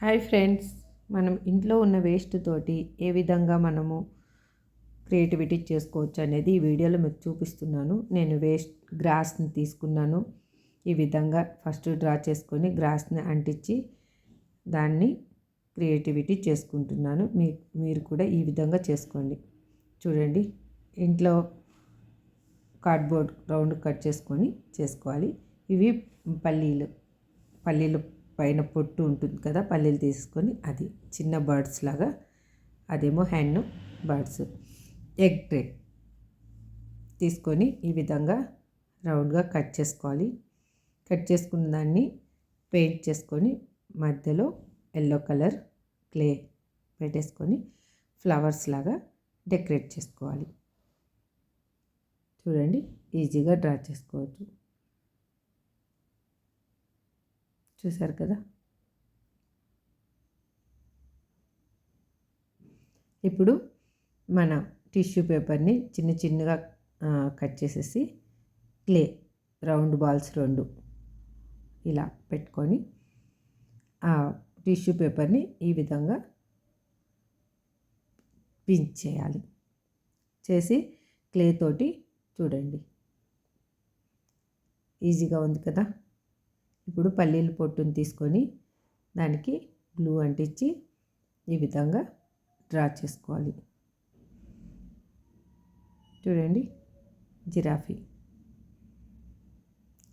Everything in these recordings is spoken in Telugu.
హాయ్ ఫ్రెండ్స్ మనం ఇంట్లో ఉన్న వేస్ట్ తోటి ఏ విధంగా మనము క్రియేటివిటీ చేసుకోవచ్చు అనేది ఈ వీడియోలో మీకు చూపిస్తున్నాను. నేను వేస్ట్ గ్రాస్ని తీసుకున్నాను. ఈ విధంగా ఫస్ట్ డ్రా చేసుకొని గ్రాస్ని అంటించి దాన్ని క్రియేటివిటీ చేసుకుంటున్నాను. మీ మీరు కూడా ఈ విధంగా చేసుకోండి. చూడండి ఇంట్లో కార్డ్బోర్డ్ రౌండ్ కట్ చేసుకొని చేసుకోవాలి. ఇవి పల్లీలు పల్లీలు పైన పొట్టు ఉంటుంది కదా పల్లీలు తీసుకొని అది చిన్న బర్డ్స్ లాగా అదేమో హ్యాండ్ బర్డ్స్. ఎగ్ ట్రే తీసుకొని ఈ విధంగా రౌండ్గా కట్ చేసుకోవాలి. కట్ చేసుకున్న దాన్ని పెయింట్ చేసుకొని మధ్యలో ఎల్లో కలర్ క్లే పెట్టేసుకొని ఫ్లవర్స్ లాగా డెకరేట్ చేసుకోవాలి. చూడండి ఈజీగా డ్రా చేసుకోవచ్చు. చూశారు కదా? ఇప్పుడు మన టిష్యూ పేపర్ని చిన్న చిన్నగా కట్ చేసేసి క్లే రౌండ్ బాల్స్ రెండు ఇలా పెట్టుకొని ఆ టిష్యూ పేపర్ని ఈ విధంగా పించ్ చేయాలి. చేసి క్లే తోటి చూడండి. ఈజీగా ఉంది కదా? ఇప్పుడు పల్లీల పొట్టుని తీసుకొని దానికి గ్లూ అంటించి ఈ విధంగా డ్రా చేసుకోవాలి. చూడండి జిరాఫీ.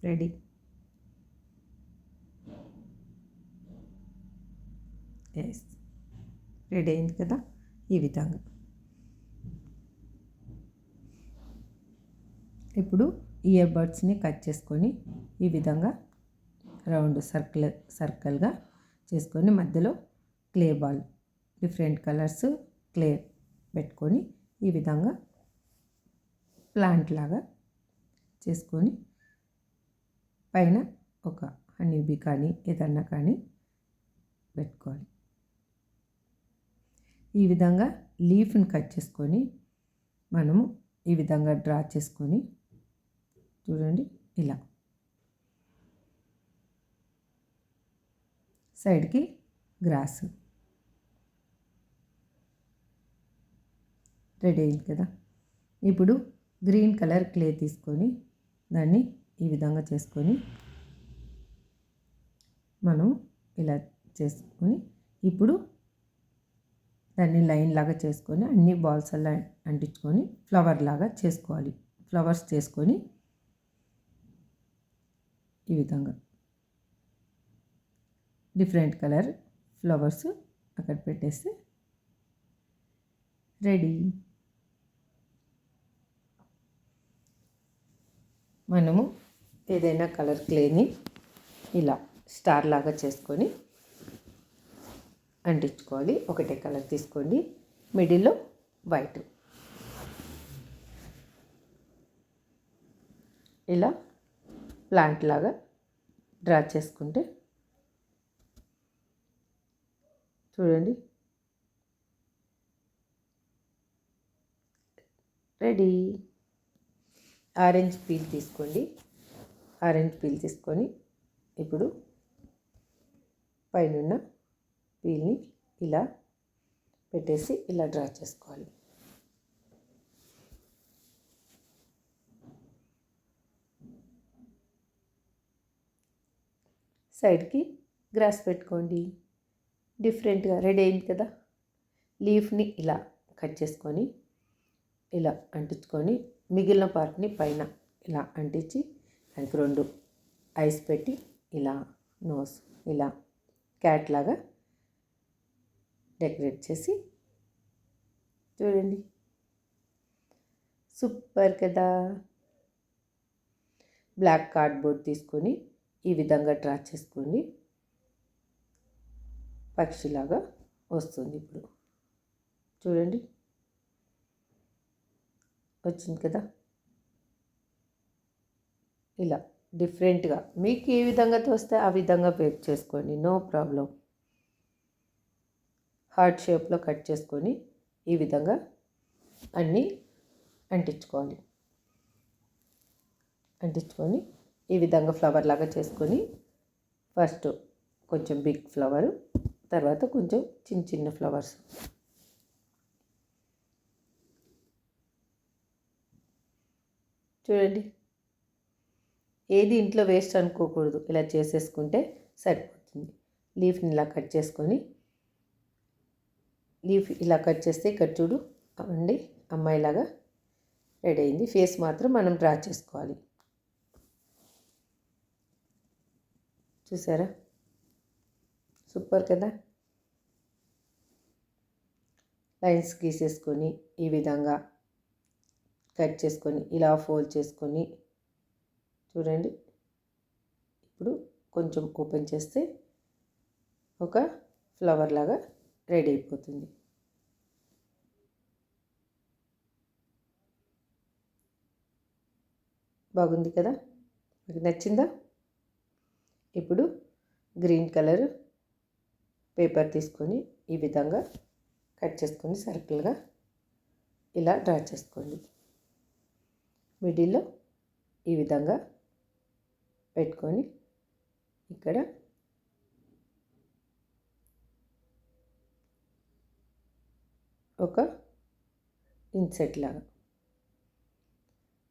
రెడీ. ఎస్ రెడీ అయింది కదా ఈ విధంగా. ఇప్పుడు ఇయర్ బడ్స్ని కట్ చేసుకొని ఈ విధంగా రౌండ్ సర్కిల్ సర్కిల్గా చేసుకొని మధ్యలో clay ball different colours clay పెట్టుకొని ఈ విధంగా ప్లాంట్ లాగా చేసుకొని పైన ఒక హనీబీ కానీ ఏదన్నా కానీ పెట్టుకోవాలి. ఈ విధంగా లీఫ్ని కట్ చేసుకొని మనము ఈ విధంగా డ్రా చేసుకొని చూడండి ఇలా. సైడ్కి గ్రాస్. రెడీ అయింది కదా? ఇప్పుడు గ్రీన్ కలర్ క్లే తీసుకొని దాన్ని ఈ విధంగా చేసుకొని మనం ఇలా చేసుకొని ఇప్పుడు దాన్ని లైన్ లాగా చేసుకొని అన్ని బాల్స్ అలా అంటించుకొని ఫ్లవర్ లాగా చేసుకోవాలి. ఫ్లవర్స్ చేసుకొని ఈ విధంగా. డిఫరెంట్ కలర్ ఫ్లవర్స్ అక్కడ పెట్టేస్తే రెడీ. మనము ఏదైనా కలర్ క్లేని ఇలా స్టార్ లాగా చేసుకొని అంటించుకోవాలి. ఒకటే కలర్ తీసుకోండి. మిడిల్లో వైట్. ఇలా ప్లాంట్ లాగా డ్రా చేసుకుంటే చూడండి. రెడీ. ఆరెంజ్ పీల్ తీసుకోండి. ఆరెంజ్ పీల్ తీసుకొని ఇప్పుడు పైనున్న పీల్ని ఇలా పెట్టేసి ఇలా డ్రా చేసుకోవాలి. సైడ్కి గ్రాస్ పెట్టుకోండి. డిఫరెంట్గా రెడీ అయింది కదా? లీఫ్ని ఇలా కట్ చేసుకొని ఇలా అంటించుకొని మిగిలిన పార్ట్ని పైన ఇలా అంటించి దానికి రెండు ఐస్ పెట్టి ఇలా నోస్ ఇలా క్యాట్ లాగా డెకరేట్ చేసి చూడండి. సూపర్ కదా! బ్లాక్ కార్డ్బోర్డ్ తీసుకొని ఈ విధంగా డ్రా చేసుకోండి పక్షిలాగా వస్తుంది ఇప్పుడు. చూడండి. వచ్చింది కదా? ఇలా డిఫరెంట్గా మీకు ఏ విధంగా తోస్తే ఆ విధంగా బేక్ చేసుకోండి. నో ప్రాబ్లం హార్ట్ షేప్లో కట్ చేసుకొని ఈ విధంగా అన్నీ అంటించుకోవాలి అంటించుకొని ఈ విధంగా ఫ్లవర్ లాగా చేసుకొని ఫస్ట్ కొంచెం బిగ్ ఫ్లవరు తర్వాత కొంచెం చిన్న చిన్న ఫ్లవర్స్. చూడండి. ఏది ఇంట్లో వేస్ట్ అనుకోకూడదు. ఇలా చేసేసుకుంటే సరిపోతుంది. లీఫ్ని ఇలా కట్ చేసుకొని లీఫ్ ఇలా కట్ చేస్తే ఇక్కడ చూడు అండి అమ్మాయిలాగా రెడీ అయింది. ఫేస్ మాత్రం మనం డ్రా చేసుకోవాలి. చూసారా? సూపర్ కదా? లైన్స్ గీసేసుకొని ఈ విధంగా కట్ చేసుకొని ఇలా ఫోల్డ్ చేసుకొని చూడండి. ఇప్పుడు కొంచెం ఓపెన్ చేస్తే ఒక ఫ్లవర్ లాగా రెడీ అయిపోతుంది. బాగుంది కదా? మీకు నచ్చిందా? ఇప్పుడు గ్రీన్ కలర్ పేపర్ తీసుకొని ఈ విధంగా కట్ చేసుకొని సర్కిల్గా ఇలా డ్రా చేసుకోండి. మిడిల్లో ఈ విధంగా పెట్టుకొని ఇక్కడ ఒక ఇన్సెట్ లాగా.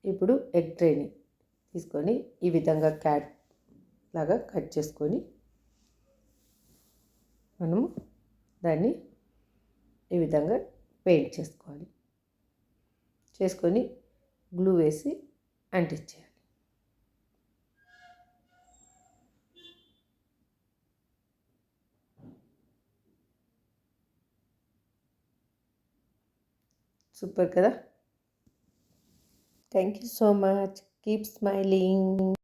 ఇప్పుడు ఎగ్ ట్రైని తీసుకొని ఈ విధంగా క్యాట్ లాగా కట్ చేసుకొని మనము దాన్ని ఈ విధంగా పెయింట్ చేసుకోవాలి. చేసుకొని గ్లూ వేసి అంటించేయాలి. సూపర్ కదా? Thank you so much. Keep smiling.